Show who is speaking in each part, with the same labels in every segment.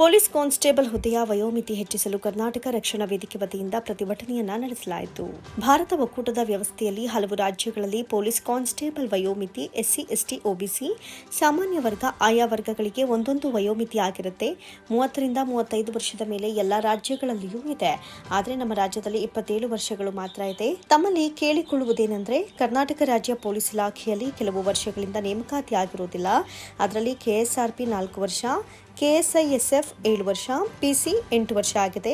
Speaker 1: Police constable ಹುದ್ದೆಯ ವಯೋಮಿತಿ ಹೆಚ್ಚಿಸಲು ಕರ್ನಾಟಕ ರಕ್ಷಣಾ ವೇದಿಕೆ ವತಿಯಿಂದ ಪ್ರತಿಭಟನೆಯನ್ನ ನಡೆಸಲಾಯಿತು. ಭಾರತ ಒಕ್ಕೂಟದ ವ್ಯವಸ್ಥೆಯಲ್ಲಿ ಹಲವು ರಾಜ್ಯಗಳಲ್ಲಿ ಪೊಲೀಸ್ ಕಾನ್ಸ್ಟೇಬಲ್ ವಯೋಮಿತಿ, ಎಸ್ಸಿ, ಎಸ್ಟಿ, ಒಬಿಸಿ, ಸಾಮಾನ್ಯ ವರ್ಗ, ಆಯಾ ವರ್ಗಗಳಿಗೆ ಒಂದೊಂದು ವಯೋಮಿತಿ ಆಗಿರುತ್ತೆ. ಮೂವತ್ತರಿಂದ ಮೂವತ್ತೈದು ವರ್ಷದ ಮೇಲೆ ಎಲ್ಲ ರಾಜ್ಯಗಳಲ್ಲಿಯೂ ಇದೆ. ಆದರೆ ನಮ್ಮ ರಾಜ್ಯದಲ್ಲಿ ಇಪ್ಪತ್ತೇಳು ವರ್ಷಗಳು ಮಾತ್ರ ಇದೆ. ತಮ್ಮಲ್ಲಿ ಕೇಳಿಕೊಳ್ಳುವುದೇನೆಂದರೆ, ಕರ್ನಾಟಕ ರಾಜ್ಯ ಪೊಲೀಸ್ ಇಲಾಖೆಯಲ್ಲಿ ಕೆಲವು ವರ್ಷಗಳಿಂದ ನೇಮಕಾತಿ ಆಗಿರುವುದಿಲ್ಲ ಅದರಲ್ಲಿ ಕೆಎಸ್ಆರ್ಪಿ ನಾಲ್ಕು ವರ್ಷ ಕೆಎಸ್ಐಎಸ್ಎಫ್ ಏಳು ವರ್ಷ, ಪಿಸಿ ಎಂಟು ವರ್ಷ ಆಗಿದೆ.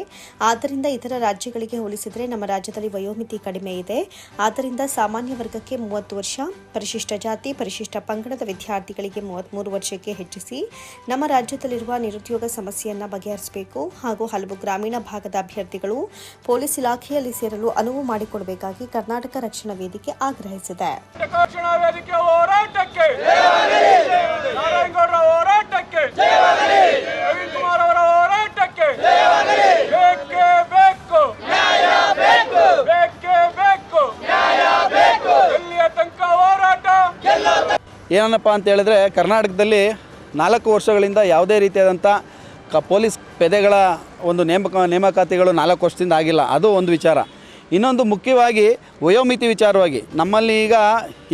Speaker 1: ಆದ್ದರಿಂದ ಇತರ ರಾಜ್ಯಗಳಿಗೆ ಹೋಲಿಸಿದರೆ ನಮ್ಮ ರಾಜ್ಯದಲ್ಲಿ ವಯೋಮಿತಿ ಕಡಿಮೆ ಇದೆ. ಆದ್ದರಿಂದ ಸಾಮಾನ್ಯ ವರ್ಗಕ್ಕೆ ಮೂವತ್ತು ವರ್ಷ, ಪರಿಶಿಷ್ಟ ಜಾತಿ, ಪರಿಶಿಷ್ಟ ಪಂಗಡದ ವಿದ್ಯಾರ್ಥಿಗಳಿಗೆ ಮೂವತ್ತ್ಮೂರು ವರ್ಷಕ್ಕೆ ಹೆಚ್ಚಿಸಿ ನಮ್ಮ ರಾಜ್ಯದಲ್ಲಿರುವ ನಿರುದ್ಯೋಗ ಸಮಸ್ಯೆಯನ್ನು ಬಗೆಹರಿಸಬೇಕು ಹಾಗೂ ಹಲವು ಗ್ರಾಮೀಣ ಭಾಗದ ಅಭ್ಯರ್ಥಿಗಳು ಪೊಲೀಸ್ ಇಲಾಖೆಯಲ್ಲಿ ಸೇರಲು ಅನುವು ಮಾಡಿಕೊಡಬೇಕಾಗಿ ಕರ್ನಾಟಕ ರಕ್ಷಣಾ ವೇದಿಕೆ ಆಗ್ರಹಿಸಿದೆ.
Speaker 2: ಏನಪ್ಪ ಅಂತ ಹೇಳಿದ್ರೆ ಕರ್ನಾಟಕದಲ್ಲಿ ನಾಲ್ಕು ವರ್ಷಗಳಿಂದ ಯಾವುದೇ ರೀತಿಯಾದಂಥ ಕ ಪೊಲೀಸ್ ಪೆದೆಗಳ ಒಂದು ನೇಮಕ ನೇಮಕಾತಿಗಳು ನಾಲ್ಕು ವರ್ಷದಿಂದ ಆಗಿಲ್ಲ. ಅದು ಒಂದು ವಿಚಾರ. ಇನ್ನೊಂದು ಮುಖ್ಯವಾಗಿ ವಯೋಮಿತಿ ವಿಚಾರವಾಗಿ. ನಮ್ಮಲ್ಲಿ ಈಗ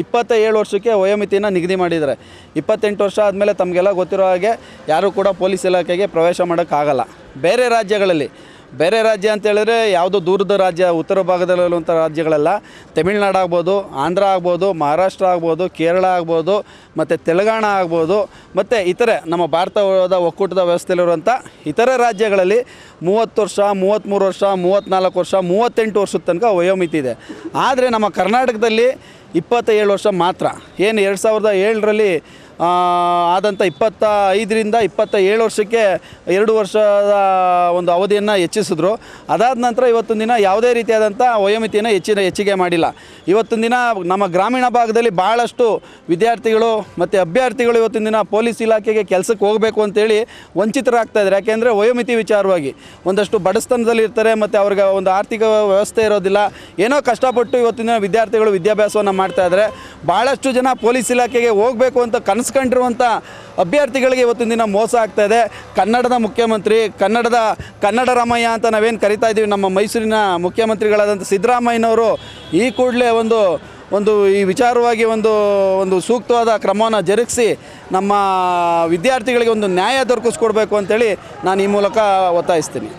Speaker 2: ಇಪ್ಪತ್ತ ಏಳು ವರ್ಷಕ್ಕೆ ವಯೋಮಿತಿಯನ್ನು ನಿಗದಿ ಮಾಡಿದ್ದಾರೆ. ಇಪ್ಪತ್ತೆಂಟು ವರ್ಷ ಆದಮೇಲೆ ತಮಗೆಲ್ಲ ಗೊತ್ತಿರೋ ಹಾಗೆ ಯಾರೂ ಕೂಡ ಪೊಲೀಸ್ ಇಲಾಖೆಗೆ ಪ್ರವೇಶ ಮಾಡೋಕ್ಕಾಗಲ್ಲ. ಬೇರೆ ರಾಜ್ಯಗಳಲ್ಲಿ ಬೇರೆ ರಾಜ್ಯ ಅಂತ ಹೇಳಿದ್ರೆ ಯಾವುದೋ ದೂರದ ರಾಜ್ಯ, ಉತ್ತರ ಭಾಗದಲ್ಲಿರುವಂಥ ರಾಜ್ಯಗಳೆಲ್ಲ. ತಮಿಳ್ನಾಡು ಆಗ್ಬೋದು, ಆಂಧ್ರ ಆಗ್ಬೋದು, ಮಹಾರಾಷ್ಟ್ರ ಆಗ್ಬೋದು, ಕೇರಳ ಆಗ್ಬೋದು, ಮತ್ತು ತೆಲಂಗಾಣ ಆಗ್ಬೋದು, ಮತ್ತು ಇತರೆ ನಮ್ಮ ಭಾರತದ ಒಕ್ಕೂಟದ ವ್ಯವಸ್ಥೆಯಲ್ಲಿರುವಂಥ ಇತರೆ ರಾಜ್ಯಗಳಲ್ಲಿ ಮೂವತ್ತು ವರ್ಷ, ಮೂವತ್ತ್ಮೂರು ವರ್ಷ, ಮೂವತ್ತ್ನಾಲ್ಕು ವರ್ಷ, ಮೂವತ್ತೆಂಟು ವರ್ಷದ ತನಕ ವಯೋಮಿತಿ ಇದೆ. ಆದರೆ ನಮ್ಮ ಕರ್ನಾಟಕದಲ್ಲಿ ಇಪ್ಪತ್ತೇಳು ವರ್ಷ ಮಾತ್ರ. ಏನು ಎರಡು ಸಾವಿರದ ಏಳರಲ್ಲಿ ಆದಂಥ ಇಪ್ಪತ್ತ ಐದರಿಂದ ಇಪ್ಪತ್ತ ಏಳು ವರ್ಷಕ್ಕೆ ಎರಡು ವರ್ಷದ ಒಂದು ಅವಧಿಯನ್ನು ಹೆಚ್ಚಿಸಿದ್ರು. ಅದಾದ ನಂತರ ಇವತ್ತಿನ ದಿನ ಯಾವುದೇ ರೀತಿಯಾದಂಥ ವಯೋಮಿತಿಯನ್ನು ಹೆಚ್ಚಿನ ಹೆಚ್ಚಿಗೆ ಮಾಡಿಲ್ಲ. ಇವತ್ತಿನ ದಿನ ನಮ್ಮ ಗ್ರಾಮೀಣ ಭಾಗದಲ್ಲಿ ಭಾಳಷ್ಟು ವಿದ್ಯಾರ್ಥಿಗಳು ಮತ್ತು ಅಭ್ಯರ್ಥಿಗಳು ಇವತ್ತಿನ ದಿನ ಪೊಲೀಸ್ ಇಲಾಖೆಗೆ ಕೆಲಸಕ್ಕೆ ಹೋಗಬೇಕು ಅಂತೇಳಿ ವಂಚಿತರಾಗ್ತಾ ಇದ್ದಾರೆ. ಯಾಕೆಂದರೆ ವಯೋಮಿತಿ ವಿಚಾರವಾಗಿ ಒಂದಷ್ಟು ಬಡಸ್ತನದಲ್ಲಿ ಇರ್ತಾರೆ ಮತ್ತು ಅವ್ರಿಗೆ ಒಂದು ಆರ್ಥಿಕ ವ್ಯವಸ್ಥೆ ಇರೋದಿಲ್ಲ. ಏನೋ ಕಷ್ಟಪಟ್ಟು ಇವತ್ತಿನ ವಿದ್ಯಾರ್ಥಿಗಳು ವಿದ್ಯಾಭ್ಯಾಸವನ್ನು ಮಾಡ್ತಾಯಿದ್ರೆ ಇದ್ದಾರೆ. ಭಾಳಷ್ಟು ಜನ ಪೊಲೀಸ್ ಇಲಾಖೆಗೆ ಹೋಗಬೇಕು ಅಂತ ಕನಸ್ಕೊಂಡಿರುವಂಥ ಅಭ್ಯರ್ಥಿಗಳಿಗೆ ಇವತ್ತಿನ ದಿನ ಮೋಸ ಆಗ್ತಾ ಇದೆ. ಕನ್ನಡದ ಮುಖ್ಯಮಂತ್ರಿ, ಕನ್ನಡದ ಕನ್ನಡ ರಾಮಯ್ಯ ಅಂತ ನಾವೇನು ಕರಿತಾ ಇದ್ದೀವಿ, ನಮ್ಮ ಮೈಸೂರಿನ ಮುಖ್ಯಮಂತ್ರಿಗಳಾದಂಥ ಸಿದ್ದರಾಮಯ್ಯನವರು ಈ ಕೂಡಲೇ ಒಂದು ಒಂದು ಈ ವಿಚಾರವಾಗಿ ಒಂದು ಒಂದು ಸೂಕ್ತವಾದ ಕ್ರಮವನ್ನು ಜರುಗಿಸಿ ನಮ್ಮ ವಿದ್ಯಾರ್ಥಿಗಳಿಗೆ ಒಂದು ನ್ಯಾಯ ದೊರಕಿಸ್ಕೊಡ್ಬೇಕು ಅಂತೇಳಿ ನಾನು ಈ ಮೂಲಕ ಒತ್ತಾಯಿಸ್ತೀನಿ.